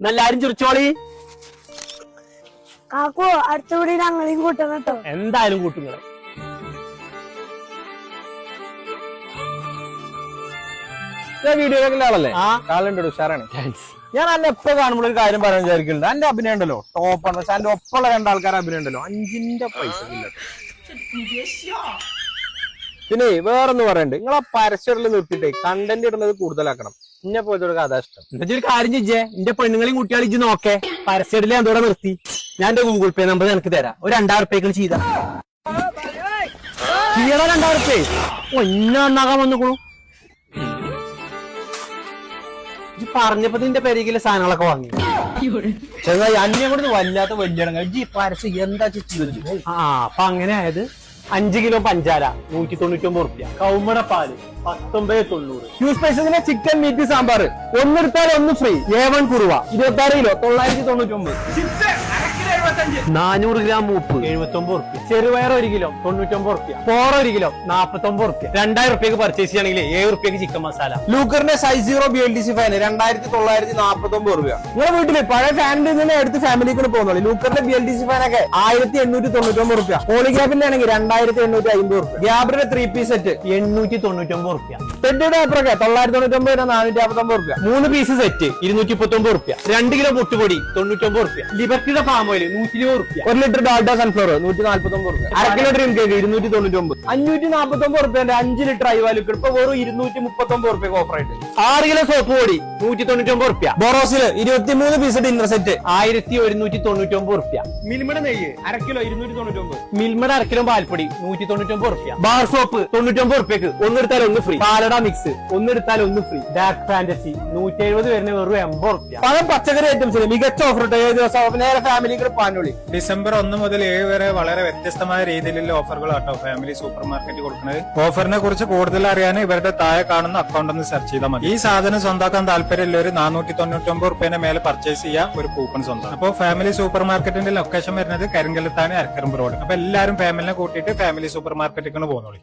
എല്ലാരും ചിരിച്ചോളി? കാക്കു അടുത്തുകൂടി ഞങ്ങളെയും കൂട്ടണം കേട്ടോ. എന്തായാലും കൂട്ടുങ്ങളെ വീഡിയോയിലൊക്കെ ആളല്ലേ? ആ. ആളുണ്ട് ഉഷാറാണ്. ഞാൻ അന്നെ എപ്പോ കാണുമ്പോൾ ഒരു കാര്യം പറയാൻ വിചാരിക്കുന്നുണ്ട് എന്റെ അഭിനയം ഉണ്ടല്ലോ ടോപ്പ് ആണ്. പക്ഷെ എന്റെ ഒപ്പമുള്ള രണ്ടാൾക്കാർ അഭിനയം ഉണ്ടല്ലോ. അഞ്ചിന്റെ പൈസ ഇല്ല. പിന്നെ വേറൊന്ന് പറയണ്ട്. നിങ്ങളെ പരസ്യം നിർത്തിട്ടേ നിർത്തിയിട്ടേ കണ്ടന്റ് ഇടുന്നത് കൂടുതലാക്കണം. ഇന്നെ പോലത്തെ ഒരു കഥ ഇഷ്ടം. എന്നിട്ട് ഒരു കാര്യം ചെയ്യേ. എന്റെ പെണ്ണുങ്ങളെയും കുട്ടികളെ ഇജ്ജ് നോക്കേ. പരസ്യത്തിലെ എന്തോടെ നിർത്തി. ഞാൻ എന്റെ ഗൂഗിൾ പേ നമ്പർ നിനക്ക് തരാം. ഒരു രണ്ടായിരം റുപ്യകൾ ചെയ്ത. ചെയ്യടാ രണ്ടായിരം റുപ്യ ഒന്ന നന്നാകാൻ വന്നുകൊള്ളു ഇജ്ജ് പറഞ്ഞപ്പോ നിന്റെ പെരകിലെ സാധനങ്ങളൊക്കെ വാങ്ങി. ചെങ്ങായി അന്യം കൊണ്ട് വല്ലാത്ത വലിയ പരസ്യം എന്താ ചെയ്തത്? ആ അപ്പൊ അങ്ങനെ ആയത്. അഞ്ച് കിലോ പഞ്ചാര നൂറ്റി തൊണ്ണൂറ്റി ഒമ്പത് റുപ്യ കൗമട പാൽ പത്തൊമ്പത് തൊണ്ണൂറ്. ന്യൂസ് സ്പെഷ്യലിനെ ചിക്കൻ മീറ്റ് സാമ്പാർ ഒന്നെടുത്താൽ ഒന്ന് ഫ്രീ ഏവൺ വൺ കുറുവ. ഇരുപത്തി ആറ് കിലോ തൊള്ളായിരത്തി തൊണ്ണൂറ്റി ഒമ്പത് നാനൂറ് ഗ്രാം ഉപ്പ്. എഴുപത്തി ഒമ്പത് റുപ്യ ചെറുപയർ ഒരു കിലോ. തൊണ്ണൂറ്റി ഒമ്പത് റുപ്യ പോറ ഒരു കിലോ. നാപ്പത്തി ഒമ്പത് റുപ്യ രണ്ടായിരം റുപ്യക്ക് പർച്ചേസ് ചെയ്യണമെങ്കിൽ ഏഴ് റുപ്യക്ക് chicken masala ലൂക്കറിന്റെ size zero B L D C fine രണ്ടായിരത്തി തൊള്ളായിരത്തി നാപ്പത്തി ഒമ്പത് രൂപ നിങ്ങളുടെ വീട്ടിൽ പഴയ ഫാമിലി നിന്ന് എടുത്ത് ഫാമിലിക്ക് പോകുന്നുള്ളൂ ലൂക്കറിന്റെ B L D C fine ഒക്കെ ആയിരത്തി എണ്ണൂറ്റി തൊണ്ണൂറ്റി ഒമ്പത് രൂപ പോളിഗ്രാഫിന്റെ ആണെങ്കിൽ രണ്ടായിരത്തി എണ്ണൂറ്റി അമ്പത് റുപ്യ ഗ്യാബറിന്റെ ത്രീ പീസ് സെറ്റ് എണ്ണൂറ്റി തൊണ്ണൂറ്റി ഒമ്പത് റുപ്യ ടെഡിയുടെ അപ്പറൊക്കെ തൊള്ളായിരത്തി തൊണ്ണൂറ്റി ഒമ്പത് നാനൂറ്റി അമ്പത്തി ഒമ്പത് രൂപ മൂന്ന് പീസ് സെറ്റ് ഇരുന്നൂറ്റി മുപ്പത്തൊമ്പത് റുപ്യ രണ്ട് കിലോ പൊട്ടുപൊടി തൊണ്ണൂറ്റി ഒമ്പത് റുപ്യ ലിബർട്ടിയുടെ ഫാം ഓയിൽ നൂറ്റി ഇരുപത് റുപ്യ. ഒരു ലിറ്റർ ഡാൽഡ സൺഫ്ലവർ നൂറ്റി നാല്പത്തി ഒമ്പത് രൂപ അര കിലോ ഡ്രീം കേക്ക് ഇരുന്നൂറ്റി തൊണ്ണൂറ്റി ഒമ്പത് അഞ്ഞൂറ്റി നാൽപ്പത്തി ഒമ്പത് റുപ്യന്റെ അഞ്ച് ലിറ്റർ ഐവാലുക്ക് ഇപ്പൊ വെറും ഇരുന്നൂറ്റി മുപ്പത്തി ഒമ്പത് റുപ്യക്ക് ഓഫർ ആയിട്ട്. ആറ് കിലോ സോപ്പ് പൊടി നൂറ്റി തൊണ്ണൂറ്റി ഒമ്പത് റുപ്യ. ബൊറോസിൽ ഇരുപത്തിമൂന്ന് പീസ് ഡിന്നർ സെറ്റ് ആയിരത്തി ഒരുന്നൂറ്റി തൊണ്ണൂറ്റി ഒമ്പത് റുപ്യ. മിൽമയുടെ നെയ്യ് അര കിലോ ഇരുന്നൂറ്റി തൊണ്ണൂറ്റി ഒമ്പത് മിൽമയുടെ അര കിലോ പാൽപ്പൊടി നൂറ്റി തൊണ്ണൂറ്റി ഒമ്പത് റുപ്യ. ബാർ സോപ്പ് തൊണ്ണൂറ്റി ഒമ്പത് റുപ്യക്ക് ഒന്നെടുത്താൽ ഒന്ന് ഫ്രീ പാലട മിക്സ് ഒന്നെടുത്താൽ ഒന്ന് ഫ്രീ ഡാർക്ക് ഫാന്റസി നൂറ്റി എഴുപത് വരുന്ന വെറും എൺപത് റുപ്യ. പല പച്ചക്കറി ഐറ്റംസിന് മികച്ച ഓഫർ ഏഴ് ദിവസം? നേരെ ഫാമിലിക്ക് പാനോളി ഡിസംബർ ഒന്ന് മുതൽ ഏഴ് വരെ വളരെ വ്യത്യസ്തമായ രീതിയിലുള്ള ഓഫറുകളാട്ടോ ഫാമിലി സൂപ്പർ മാർക്കറ്റ് കൊടുക്കുന്നത്. ഓഫറിനെ കുറിച്ച് കൂടുതൽ അറിയാൻ ഇവരുടെ താഴെ കാണുന്ന അക്കൗണ്ട് ഒന്ന് സെർച്ച് ചെയ്താൽ മതി. ഈ സാധനം സ്വന്താക്കാൻ താല്പര്യമുള്ള ഒരു നാനൂറ്റി തൊണ്ണൂറ്റി ഒമ്പത് മേലെ പർച്ചേസ് ചെയ്യാൻ ഒരു കൂപ്പൺ സ്വന്തം. അപ്പോൾ ഫാമിലി സൂപ്പർ മാർക്കറ്റിന്റെ ലൊക്കേഷൻ വരുന്നത് കരിങ്കലത്താണ് അരക്കരമ്പ് റോഡ് അപ്പൊ എല്ലാവരും ഫാമിലിനെ കൂട്ടിയിട്ട് ഫാമിലി സൂപ്പർ മാർക്കറ്റിൽ പോകുന്നോളി